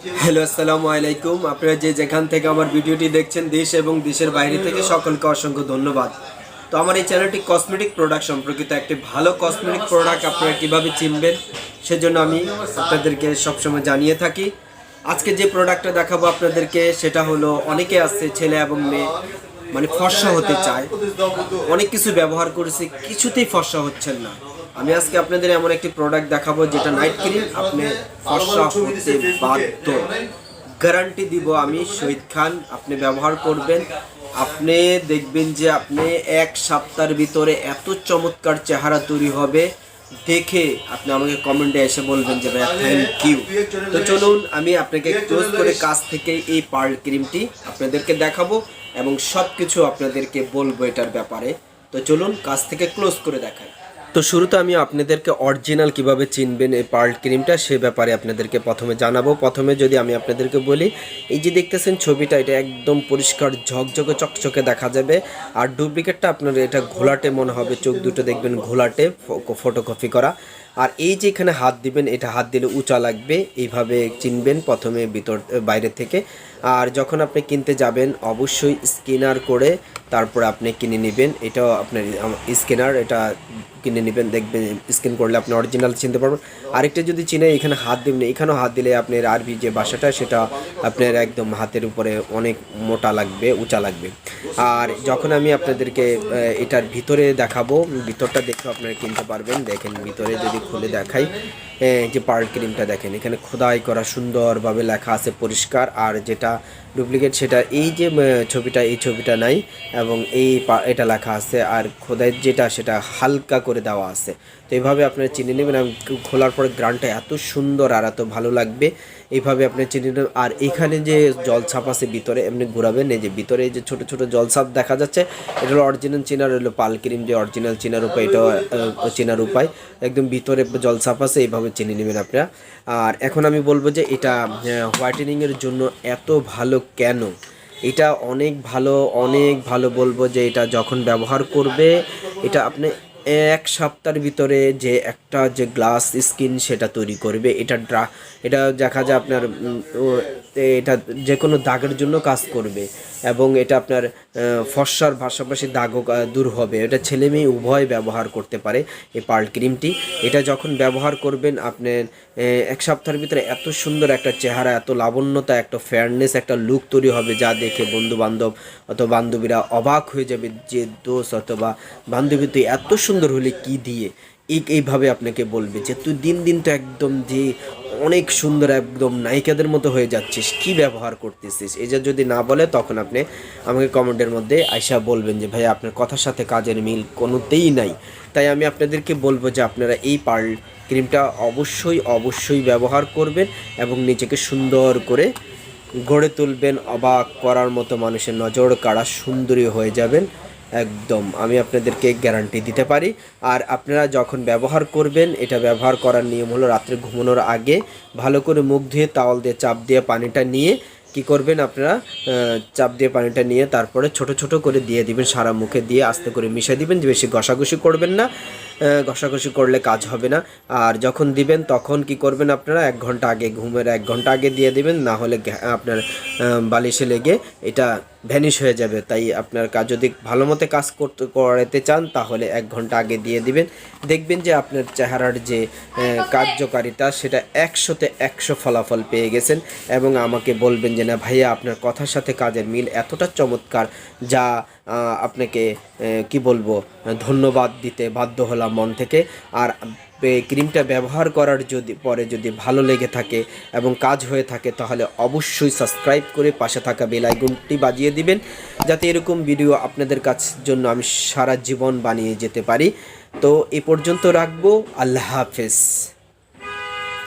Hello, আসসালামু আলাইকুম। আপনারা যে যেখান থেকে আমার ভিডিওটি দেখছেন, দেশ এবং দেশের বাইরে থেকে সকলকে অসংখ্য ধন্যবাদ। তো আমার এই চ্যানেলটি কসমেটিক প্রোডাক্ট সম্পর্কিত একটি ভালো কসমেটিক প্রোডাক্ট আপনারা কীভাবে চিনবেন, সেজন্য আমি আপনাদেরকে সবসময় জানিয়ে থাকি। আজকে যে প্রোডাক্টটা দেখাবো আপনাদেরকে, সেটা হলো অনেকে আছে ছেলে এবং মেয়ে মানে ফর্সা হতে চায়। অনেক কিছু ব্যবহার করেছি, কিছুতেই ফর্সা হচ্ছেন না। আমি আজকে আপনাদের এমন একটি প্রোডাক্ট দেখাবো যেটা নাইট ক্রিম আপনি ফর্সা বাধ্য। গ্যারান্টি দিব আমি শহীদ খান, আপনি ব্যবহার করবেন। আপনি দেখবেন যে আপনি এক সপ্তাহের ভিতরে এত চমৎকার চেহারা তৈরি হবে। দেখে আপনি আমাকে কমেন্টে এসে বলবেন যে ভাই থ্যাংক ইউ তো চলুন, আমি আপনাকে ক্লোজ করে কাছ থেকে এই পার্ল ক্রিমটি আপনাদেরকে দেখাবো এবং সব কিছু আপনাদেরকে বলব এটার ব্যাপারে। তো চলুন, কাছ থেকে ক্লোজ করে দেখাই। তো শুরুতে আমি আপনাদেরকে অরিজিনাল কীভাবে চিনবেন এই পার্ল ক্রিমটা সে ব্যাপারে আপনাদেরকে প্রথমে জানাব। প্রথমে যদি আমি আপনাদেরকে বলি, এই যে দেখতেছেন ছবিটা, এটা একদম পরিষ্কার ঝকঝকে, চকচকে দেখা যাবে। আর ডুপ্লিকেটটা আপনার এটা ঘোলাটে মনে হবে, চোখ দুটো দেখবেন ঘোলাটে ফটোকপি করা। আর এই যে এখানে হাত দিবেন, এটা হাত দিলে উঁচা লাগবে, এইভাবে চিনবেন প্রথমে ভিতর বাইরে থেকে। আর যখন আপনি কিনতে যাবেন, অবশ্যই স্ক্যানার করে তারপরে আপনি কিনে নেবেন। এটাও আপনার স্ক্যানার, এটা কিনে নেবেন, দেখবেন, স্ক্যান করলে আপনি অরিজিনাল চিনতে পারবেন। আরেকটা যদি চিনে, এখানে হাত দিবেন, এখানেও হাত দিলে আপনার আরবি যে বাসাটা, সেটা আপনার একদম হাতের উপরে অনেক মোটা লাগবে, উঁচা লাগবে। আর যখন আমি আপনাদেরকে এটার ভিতরে দেখাবো, ভিতরটা দেখে আপনারা কিনতে পারবেন। দেখেন, ভিতরে যদি খুলে দেখাই। যে পার্ল ক্রিমটা দেখেন, এখানে খোদাই করা সুন্দরভাবে লেখা আছে পরিষ্কার। আর যেটা ডুপ্লিকেট সেটা এই যে ছবিটা, এই ছবিটা নাই, এবং এই এটা লেখা আছে। আর খোদাই যেটা সেটা হালকা করে দেওয়া আছে। তো এইভাবে আপনারা চিনে নেবেন, এবং খোলার পরে গ্রানটা এত সুন্দর আর এত ভালো লাগবে এইভাবে আপনি চিনে নেবেন। আর এখানে যে জলছাপ আছে ভিতরে, এমনি ঘোরাবেন, এই যে ভিতরে যে ছোট ছোট জলছাপ দেখা যাচ্ছে, এটা হলো অরিজিনাল চেনার হলো পাল ক্রিম যে অরিজিনাল চেনার উপায়, এটা চেনার উপায়। একদম ভিতরে জলছাপ আছে, এইভাবে চিনে নেবেন আপনারা। আর এখন আমি বলব যে এটা হোয়াইটেনিংয়ের জন্য এত ভালো কেন? এটা অনেক ভালো অনেক ভালো বলব যে এটা যখন ব্যবহার করবে, এটা আপনি এক সপ্তাহের ভিতরে যে একটা যে গ্লাস স্কিন সেটা তৈরি করবে, এটা ড্রা এটা দেখা যায় আপনার এটা যে কোনো দাগের জন্য কাজ করবে এবং এটা আপনার ফর্সার পাশাপাশি দাগও দূর হবে। এটা ছেলে মেয়ে উভয় ব্যবহার করতে পারে এই পার্ল ক্রিমটি। এটা যখন ব্যবহার করবেন আপনার এক সপ্তাহের ভিতরে এত সুন্দর একটা চেহারা, এত লাবণ্যতা, একটা ফেয়ারনেস একটা লুক তৈরি হবে যা দেখে বন্ধু বান্ধব অথবা বান্ধবীরা অবাক হয়ে যাবে যে, দোষ অথবা বান্ধবী তুই এত সুন্দর হলে, কি দিয়ে? এই, এইভাবে আপনাকে বলবে যে, তুই দিন দিন তো একদম যে অনেক সুন্দর একদম নায়িকাদের মতো হয়ে যাচ্ছিস। কি ব্যবহার করতেছিস? যে যদি না বলে, তখন আপনি আমাকে কমেন্টের মধ্যে আয়সা বলবেন যে ভাই আপনার কথার সাথে কাজের মিল কোনোতেই নাই। তাই আমি আপনাদেরকে বলব যে, আপনারা এই পার্ল ক্রিমটা অবশ্যই অবশ্যই ব্যবহার করবেন এবং নিজেকে সুন্দর করে গড়ে তুলবেন, অবাক করার মতো মানুষের নজর কাড়া সুন্দরী হয়ে যাবেন। একদম, আমি আপনাদেরকে গ্যারান্টি দিতে পারি। আর আপনারা যখন ব্যবহার করবেন, এটা ব্যবহার করার নিয়ম হলো রাত্রে ঘুমানোর আগে ভালো করে মুখ ধুয়ে তাওয়াল দিয়ে চাপ দিয়ে পানিটা নিয়ে কি করবেন আপনারা? চাপ দিয়ে পানিটা নিয়ে তারপরে ছোট ছোট করে দিয়ে দিবেন, সারা মুখে দিয়ে আস্তে করে মিশিয়ে দিবেন, বেশি ঘষাঘষি করবেন না। ঘষাঘষি করলে কাজ হবে না। আর যখন দিবেন, তখন কি করবেন আপনারা? এক ঘণ্টা আগে, ঘুমের এক ঘণ্টা আগে দিয়ে দিবেন, না হলে আপনার বালিশে লেগে এটা ভ্যানিশ হয়ে যাবে। তাই আপনার কাজ যদি ভালো মতো কাজ করতে, করাতে চান, তাহলে এক ঘণ্টা আগে দিয়ে দিবেন। দেখবেন যে আপনার চেহারার যে কার্যকারিতা, সেটা একশোতে একশো ফলাফল পেয়ে গেছেন এবং আমাকে বলবেন যে, না ভাইয়া, আপনার কথার সাথে কাজের মিল এতটা চমৎকার, যা আপনাকে কি বলব, ধন্যবাদ দিতে বাধ্য হলাম মন থেকে। আর ক্রিমটা ব্যবহার করার যদি, পরে যদি ভালো লেগে থাকে এবং কাজ হয়ে থাকে, তাহলে অবশ্যই সাবস্ক্রাইব করে পাশে থাকা বেল আইকনটি বাজিয়ে দিবেন, যাতে এরকম ভিডিও আপনাদের কাছ জন্য আমি সারা জীবন বানিয়ে যেতে পারি। তো এ পর্যন্ত রাখব। আল্লাহ হাফেজ।